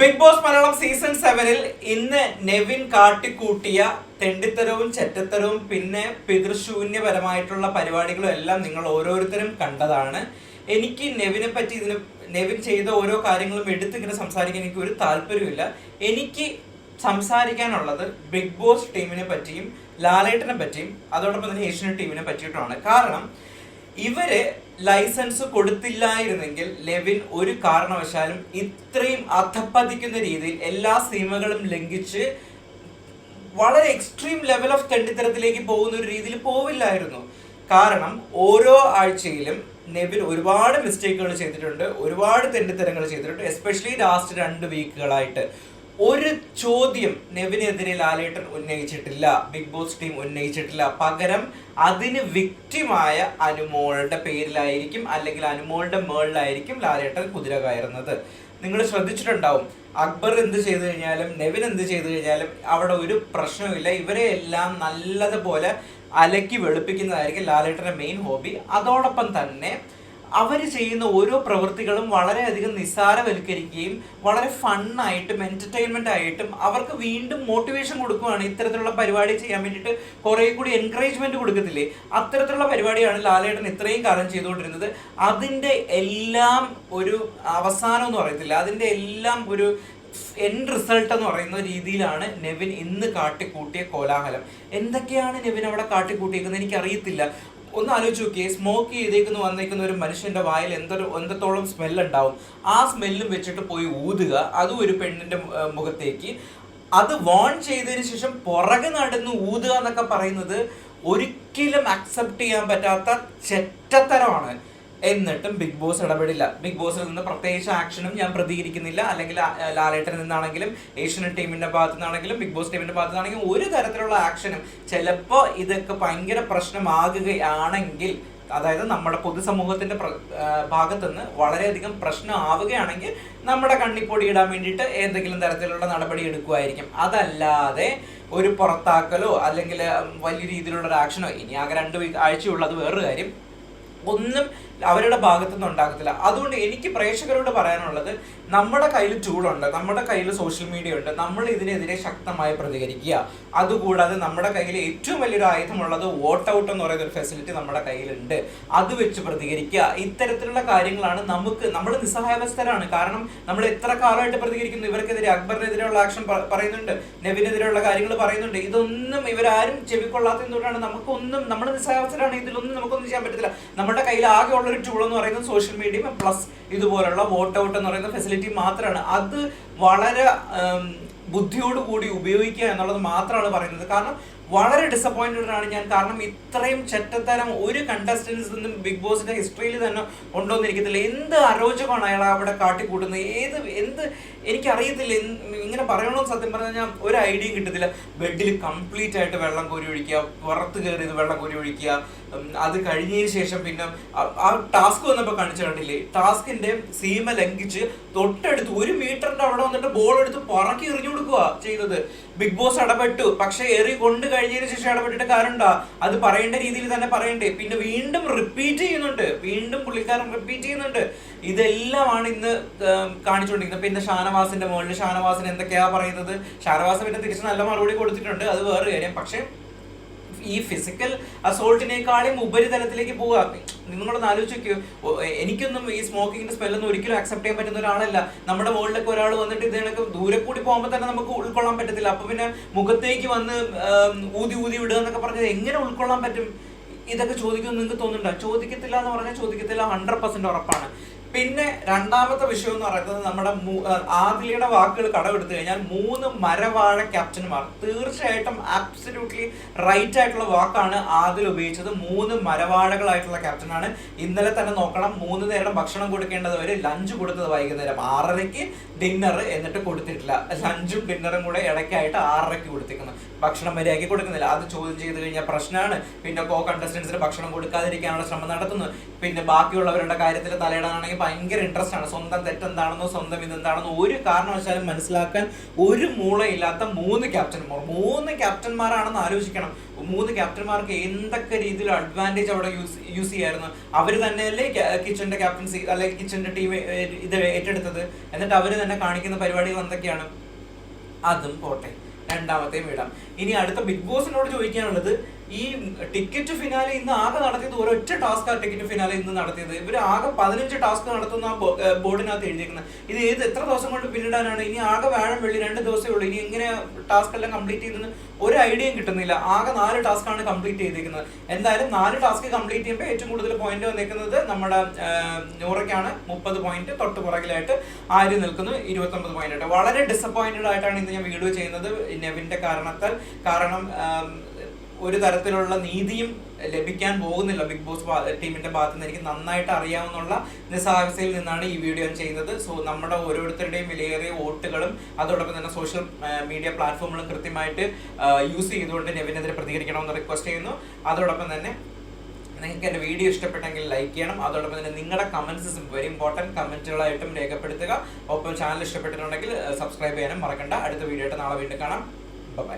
Big boss Malayalam season സെവനിൽ ഇന്ന് നെവിൻ കാട്ടിക്കൂട്ടിയ തെണ്ടിത്തരവും ചെറ്റത്തരവും പിന്നെ പിതൃശൂന്യപരമായിട്ടുള്ള പരിപാടികളും എല്ലാം നിങ്ങൾ ഓരോരുത്തരും കണ്ടതാണ്. എനിക്ക് നെവിനെ പറ്റി ഇതിന് നെവിൻ ചെയ്ത ഓരോ കാര്യങ്ങളും എടുത്ത് ഇങ്ങനെ സംസാരിക്കാൻ എനിക്ക് ഒരു താല്പര്യമില്ല എനിക്ക് സംസാരിക്കാനുള്ളത് ബിഗ് ബോസ് ടീമിനെ പറ്റിയും ലാലേട്ടനെ പറ്റിയും അതോടൊപ്പം തന്നെ ഏഷ്യൻ ടീമിനെ പറ്റിയിട്ടുമാണ്. കാരണം ഇവർ ലൈസൻസ് കൊടുത്തില്ലായിരുന്നെങ്കിൽ ലെവിൻ ഒരു കാരണവശാലും ഇത്രയും അധപ്പതിക്കുന്ന രീതിയിൽ എല്ലാ സീമകളും ലംഘിച്ച് വളരെ എക്സ്ട്രീം ലെവൽ ഓഫ് തെണ്ടിത്തരത്തിലേക്ക് പോകുന്ന ഒരു രീതിയിൽ പോവില്ലായിരുന്നു. കാരണം ഓരോ ആഴ്ചയിലും നെവിൻ ഒരുപാട് മിസ്റ്റേക്കുകൾ ചെയ്തിട്ടുണ്ട് ഒരുപാട് തെണ്ടിത്തരങ്ങൾ ചെയ്തിട്ടുണ്ട് എസ്പെഷ്യലി ലാസ്റ്റ് രണ്ട് വീക്കുകളായിട്ട് ഒരു ചോദ്യം നെവിനെതിരെ ലാലേട്ടൻ ഉന്നയിച്ചിട്ടില്ല ബിഗ് ബോസ് ടീം ഉന്നയിച്ചിട്ടില്ല. പകരം അതിന് വിക്റ്റിമായ അനുമോളുടെ പേരിലായിരിക്കും അല്ലെങ്കിൽ അനുമോളുടെ മേളിലായിരിക്കും ലാലേട്ടൻ കുതിര കയറുന്നത്. നിങ്ങൾ ശ്രദ്ധിച്ചിട്ടുണ്ടാവും അക്ബർ എന്ത് ചെയ്തു കഴിഞ്ഞാലും നെവിൻ എന്ത് ചെയ്തു കഴിഞ്ഞാലും അവിടെ ഒരു പ്രശ്നവുമില്ല. ഇവരെ എല്ലാം നല്ലതുപോലെ അലക്കി വെളുപ്പിക്കുന്നതായിരിക്കും ലാലേട്ടന്റെ മെയിൻ ഹോബി അതോടൊപ്പം തന്നെ അവർ ചെയ്യുന്ന ഓരോ പ്രവൃത്തികളും വളരെയധികം നിസ്സാരവൽക്കരിക്കുകയും വളരെ ഫണ്ണായിട്ടും എന്റർടൈൻമെന്റ് ആയിട്ടും അവർക്ക് വീണ്ടും മോട്ടിവേഷൻ കൊടുക്കുകയാണ് ഇത്തരത്തിലുള്ള പരിപാടി ചെയ്യാൻ വേണ്ടിയിട്ട് കുറേ കൂടി എൻകറേജ്മെന്റ് കൊടുക്കത്തില്ലേ? അത്തരത്തിലുള്ള പരിപാടിയാണ് ലാലേട്ടൻ ഇത്രയും കാലം ചെയ്തുകൊണ്ടിരുന്നത്. അതിന്റെ എല്ലാം ഒരു അവസാനം എന്ന് പറയത്തില്ല. അതിന്റെ എല്ലാം ഒരു എൻ റിസൾട്ട് എന്ന് പറയുന്ന രീതിയിലാണ് നെവിൻ ഇന്ന് കാട്ടിക്കൂട്ടിയ കോലാഹലം. എന്തൊക്കെയാണ് നെവിൻ അവിടെ കാട്ടിക്കൂട്ടിയിരിക്കുന്നത് എനിക്ക് അറിയത്തില്ല ഒന്ന് ആലോചിച്ച് നോക്കിയേ സ്മോക്ക് ചെയ്തേക്കുന്ന വന്നേക്കുന്ന ഒരു മനുഷ്യന്റെ വായിൽ എന്തൊരു എന്തത്തോളം സ്മെല്ല് ഉണ്ടാവും. ആ സ്മെല്ലും വെച്ചിട്ട് പോയി ഊതുക. അതും ഒരു പെണ്ണിന്റെ മുഖത്തേക്ക്. അത് വോൺ ചെയ്തതിന് ശേഷം പുറകെ നടന്ന് ഊതുക എന്നൊക്കെ പറയുന്നത് ഒരിക്കലും അക്സെപ്റ്റ് ചെയ്യാൻ പറ്റാത്ത ചെറ്റത്തരമാണ്. എന്നിട്ടും ബിഗ് ബോസ് ഇടപെടില്ല. ബിഗ് ബോസിൽ നിന്ന് പ്രത്യേകിച്ച് ആക്ഷനും ഞാൻ പ്രതികരിക്കുന്നില്ല. അല്ലെങ്കിൽ ലാലേട്ടനിൽ നിന്നാണെങ്കിലും ഏഷ്യൻ ടീമിന്റെ ഭാഗത്തു നിന്നാണെങ്കിലും ബിഗ് ബോസ് ടീമിന്റെ ഭാഗത്തു നിന്നാണെങ്കിലും ഒരു തരത്തിലുള്ള ആക്ഷനും ചിലപ്പോൾ ഇതൊക്കെ ഭയങ്കര പ്രശ്നമാകുകയാണെങ്കിൽ അതായത് നമ്മുടെ പൊതുസമൂഹത്തിന്റെ ഭാഗത്തുനിന്ന് വളരെയധികം പ്രശ്നമാവുകയാണെങ്കിൽ നമ്മുടെ കണ്ണിപ്പൊടി ഇടാൻ വേണ്ടിയിട്ട് എന്തെങ്കിലും തരത്തിലുള്ള നടപടി എടുക്കുമായിരിക്കും. അതല്ലാതെ ഒരു പുറത്താക്കലോ അല്ലെങ്കിൽ വലിയ രീതിയിലുള്ള ഒരു ആക്ഷനോ ഇനി ആകെ രണ്ട് ആഴ്ചയുള്ളത് വേറൊരു കാര്യം. ഒന്നും അവരുടെ ഭാഗത്തുനിന്ന് ഉണ്ടാകത്തില്ല. അതുകൊണ്ട് എനിക്ക് പ്രേക്ഷകരോട് പറയാനുള്ളത് നമ്മുടെ കയ്യിൽ ടൂളുണ്ട് നമ്മുടെ കയ്യിൽ സോഷ്യൽ മീഡിയ ഉണ്ട് നമ്മൾ ഇതിനെതിരെ ശക്തമായി പ്രതികരിക്കുക. അതുകൂടാതെ നമ്മുടെ കയ്യിൽ ഏറ്റവും വലിയൊരു ആയുധമുള്ളത് വോട്ട് ഔട്ട് എന്ന് പറയുന്ന ഒരു ഫെസിലിറ്റി നമ്മുടെ കയ്യിലുണ്ട്. അത് വെച്ച് പ്രതികരിക്കുക. ഇത്തരത്തിലുള്ള കാര്യങ്ങളാണ് നമുക്ക് നമ്മൾ നിസ്സഹായാവസ്ഥരാണ് കാരണം നമ്മൾ എത്ര കാലമായിട്ട് പ്രതികരിക്കുന്നു? ഇവർക്കെതിരെ അക്ബറിനെതിരെയുള്ള ആക്ഷൻ പറയുന്നുണ്ട് നെവിനെതിരെയുള്ള കാര്യങ്ങൾ പറയുന്നുണ്ട്. ഇതൊന്നും ഇവരാരും ചെവിക്കൊള്ളാത്തതുകൊണ്ടാണ് നമുക്കൊന്നും നമ്മൾ നിസ്സഹായാവസ്ഥരാണ് ഇതിലൊന്നും നമുക്കൊന്നും ചെയ്യാൻ പറ്റത്തില്ല. നമ്മുടെ കയ്യിൽ ആകെ ഉള്ള ഒരു ടൂൾ എന്ന് പറയുന്നത് സോഷ്യൽ മീഡിയ പ്ലസ് ഇതുപോലുള്ള വോട്ട് ഔട്ട് എന്ന് പറയുന്ന ഫെസിലിറ്റി മാത്രമാണ്. അത് വളരെ ബുദ്ധിയോടുകൂടി ബുദ്ധിയോട് കൂടി ഉപയോഗിക്കുക എന്നുള്ളത് മാത്രമാണ് പറയുന്നത്. കാരണം വളരെ ഡിസപ്പോയിന്റഡ് ആണ് ഞാൻ. കാരണം ഇത്രയും ചെറ്റത്തരം ഒരു കണ്ടസ്റ്റൻസ് നിന്നും ബിഗ് ബോസിന്റെ ഹിസ്റ്ററിയിൽ തന്നെ ഉണ്ടോ എന്ത് അരോചകമാണ് അയാൾ അവിടെ കാട്ടിക്കൂട്ടുന്നത്? ഏത് എന്ത്? എനിക്കറിയത്തില്ല. ഇങ്ങനെ പറയണമെന്ന് സത്യം പറഞ്ഞാൽ ഞാൻ ഒരു ഐഡിയയും കിട്ടത്തില്ല. ബെഡിൽ കംപ്ലീറ്റ് ആയിട്ട് വെള്ളം കോരി ഒഴിക്കുക പുറത്ത് കയറിയത് വെള്ളം കോരി ഒഴിക്കുക അത് കഴിഞ്ഞതിന് ശേഷം പിന്നെ ആ- ടാസ്ക് വന്നപ്പോൾ കാണിച്ചു കണ്ടില്ലേ? ടാസ്കിന്റെ സീമ ലംഘിച്ച് തൊട്ടടുത്ത് ഒരു മീറ്ററിന്റെ അവിടെ വന്നിട്ട് ബോൾ എടുത്ത് പുറക്കി എറിഞ്ഞു കൊടുക്കുക ചെയ്തത്. ബിഗ് ബോസ് ഇടപെട്ടു പക്ഷെ എറി കൊണ്ട് കഴിഞ്ഞതിന് ശേഷം ഇടപെട്ടിട്ട് കാര്യമുണ്ടോ? അത് പറയേണ്ട രീതിയിൽ തന്നെ പറയണ്ടേ. പിന്നെ വീണ്ടും റിപ്പീറ്റ് ചെയ്യുന്നുണ്ട്. വീണ്ടും പുള്ളിക്കാരൻ റിപ്പീറ്റ് ചെയ്യുന്നുണ്ട്. ഇതെല്ലാമാണ് ഇന്ന് കാണിച്ചുകൊണ്ടിരിക്കുന്നത്. പിന്നെ ഷാനവാസിന്റെ മുകളിൽ ഷാനവാസിന് എന്തൊക്കെയാ പറയുന്നത്? ഷാനവാസ് പിന്നെ തിരിച്ച് നല്ല മറുപടി കൊടുത്തിട്ടുണ്ട്. അത് വേറെ കാര്യം. പക്ഷെ ഈ ഫിസിക്കൽ അസോൾട്ടിനേക്കാളും ഉപരിതലത്തിലേക്ക് പോവുക. നിങ്ങളൊന്ന് ആലോചിച്ച് എനിക്കൊന്നും ഈ സ്മോക്കിങ്ങിന്റെ സ്മെല്ലൊന്നും ഒരിക്കലും അക്സെപ്റ്റ് ചെയ്യാൻ പറ്റുന്ന ഒരാളല്ല. നമ്മുടെ മുകളിലൊക്കെ ഒരാൾ വന്നിട്ട് ഇതിനൊക്കെ ദൂരെ കൂടി പോകുമ്പോൾ തന്നെ നമുക്ക് ഉൾക്കൊള്ളാൻ പറ്റത്തില്ല. അപ്പൊ പിന്നെ മുഖത്തേക്ക് വന്ന് ഊതി ഊതി വിടുക എന്നൊക്കെ പറഞ്ഞത് എങ്ങനെ ഉൾക്കൊള്ളാൻ പറ്റും? ഇതൊക്കെ ചോദിക്കുമെന്ന് നിങ്ങൾക്ക് തോന്നുന്നുണ്ടോ? ചോദിക്കത്തില്ല എന്ന് പറഞ്ഞാൽ ചോദിക്കത്തില്ല. ഹൺഡ്രഡ് പെർസെന്റ് ഉറപ്പാണ്. പിന്നെ രണ്ടാമത്തെ വിഷയം എന്ന് പറയുന്നത് നമ്മുടെ ആദിലിയുടെ വാക്കുകൾ കടമെടുത്തു കഴിഞ്ഞാൽ മൂന്ന് മരവാഴ ക്യാപ്റ്റന്മാർ. തീർച്ചയായിട്ടും ആബ്സല്യൂട്ട്ലി റൈറ്റ് ആയിട്ടുള്ള വാക്കാണ് ആദിൽ ഉപയോഗിച്ചത്. മൂന്ന് മരവാഴകളായിട്ടുള്ള ക്യാപ്റ്റനാണ്. ഇന്നലെ തന്നെ നോക്കണം മൂന്ന് നേരം ഭക്ഷണം കൊടുക്കേണ്ടത് വരെ ലഞ്ച് കൊടുത്തത് വൈകുന്നേരം ആറരയ്ക്ക് ഡിന്നർ എന്നിട്ട് കൊടുത്തിട്ടില്ല. ലഞ്ചും ഡിന്നറും കൂടെ ഇടയ്ക്കായിട്ട് ആറരയ്ക്ക് കൊടുത്തിരിക്കുന്നു ഭക്ഷണം മര്യാദയ്ക്ക് കൊടുക്കുന്നില്ല. അത് ചോദ്യം ചെയ്ത് കഴിഞ്ഞാൽ പ്രശ്നമാണ്. പിന്നെ കോ കണ്ടസ്റ്റൻസിന് ഭക്ഷണം കൊടുക്കാതിരിക്കാനുള്ള ശ്രമം നടത്തുന്നു. പിന്നെ ബാക്കിയുള്ളവരുടെ കാര്യത്തിൽ തലയിടാനാണെങ്കിൽ ഭയങ്കര ഇൻട്രസ്റ്റ് ആണ്. സ്വന്തം തെറ്റെന്താണെന്നോ സ്വന്തം ഇതെന്താണെന്നോ ഒരു കാരണവശാലും മനസ്സിലാക്കാൻ ഒരു മൂളയില്ലാത്ത മൂന്ന് ക്യാപ്റ്റന്മാർ മൂന്ന് ക്യാപ്റ്റന്മാരാണെന്ന് ആലോചിക്കണം. മൂന്ന് ക്യാപ്റ്റന്മാർക്ക് എന്തൊക്കെ രീതിയിൽ അഡ്വാന്റേജ് അവിടെ യൂസ് യൂസ് ചെയ്യായിരുന്നു. അവർ തന്നെയല്ലേ കിച്ചന്റെ ക്യാപ്റ്റൻസി അല്ലെങ്കിൽ കിച്ചന്റെ ടീം ഇത് ഏറ്റെടുത്തത്. എന്നിട്ട് അവർ തന്നെ കാണിക്കുന്ന പരിപാടികൾ എന്തൊക്കെയാണ്? അതും പോട്ടെ. രണ്ടാമത്തെയും വിടാം ഇനി അടുത്ത ബിഗ് ബോസിനോട് ചോദിക്കാനുള്ളത് ഈ ടിക്കറ്റ് ഫിനാലെ ഇന്ന് ആകെ നടത്തിയത് ഒരൊറ്റ ടാസ്ക് ആ ടിക്കറ്റ് ഫിനാലെ ഇന്ന് നടത്തിയത്. ഇവർ ആകെ പതിനഞ്ച് ടാസ്ക് നടത്തുന്ന ബോർഡിനകത്ത് എഴുതിയിരിക്കുന്നത് ഇത് ഏത് എത്ര ദിവസം കൊണ്ട് പിന്നിടാനാണ്? ഇനി ആകെ വേണം വെള്ളി രണ്ട് ദിവസമേ ഉള്ളൂ. ഇനി എങ്ങനെ ടാസ്ക് എല്ലാം കംപ്ലീറ്റ് ചെയ്തെന്ന് ഒരു ഐഡിയയും കിട്ടുന്നില്ല. ആകെ നാല് ടാസ്ക് ആണ് കംപ്ലീറ്റ് ചെയ്തിരിക്കുന്നത് എന്തായാലും നാല് ടാസ്ക് കംപ്ലീറ്റ് ചെയ്യുമ്പോൾ ഏറ്റവും കൂടുതൽ പോയിന്റ് വന്നിരിക്കുന്നത് നമ്മുടെ നൂറയ്ക്കാണ്. മുപ്പത് പോയിന്റ് തൊട്ട് പുറകിലായിട്ട് ആര്യ നിൽക്കുന്നു. ഇരുപത്തൊമ്പത് പോയിന്റ് ആയിട്ട് വളരെ ഡിസപ്പോയിന്റഡ് ആയിട്ടാണ് ഇന്ന് ഞാൻ വീഡിയോ ചെയ്യുന്നത് നെവിന്റെ കാരണത്താൽ. കാരണം ഒരു തരത്തിലുള്ള നീതിയും ലഭിക്കാൻ പോകുന്നില്ല ബിഗ് ബോസ് ടീമിന്റെ ഭാഗത്ത് നിന്ന് എനിക്ക് നന്നായിട്ട് അറിയാവുന്നുള്ള നിസ്സാവസ്ഥയിൽ നിന്നാണ് ഈ വീഡിയോ ചെയ്യുന്നത്. സോ നമ്മുടെ ഓരോരുത്തരുടെയും വിലയേറിയ വോട്ടുകളും അതോടൊപ്പം തന്നെ സോഷ്യൽ മീഡിയ പ്ലാറ്റ്ഫോമുകളും കൃത്യമായിട്ട് യൂസ് ചെയ്തുകൊണ്ട് നെവിനെതിരെ പ്രതികരിക്കണമെന്ന് റിക്വസ്റ്റ് ചെയ്യുന്നു. അതോടൊപ്പം തന്നെ നിങ്ങൾക്ക് എന്റെ വീഡിയോ ഇഷ്ടപ്പെട്ടെങ്കിൽ ലൈക്ക് ചെയ്യണം. അതോടൊപ്പം തന്നെ നിങ്ങളുടെ കമൻസ് വെരി ഇമ്പോർട്ടന്റ് കമന്റുകളായിട്ടും രേഖപ്പെടുത്തുക. ഒപ്പം ചാനൽ ഇഷ്ടപ്പെട്ടിട്ടുണ്ടെങ്കിൽ സബ്സ്ക്രൈബ് ചെയ്യാനും മറക്കണ്ട. അടുത്ത വീഡിയോ ആയിട്ട് നാളെ വീണ്ടും കാണാം.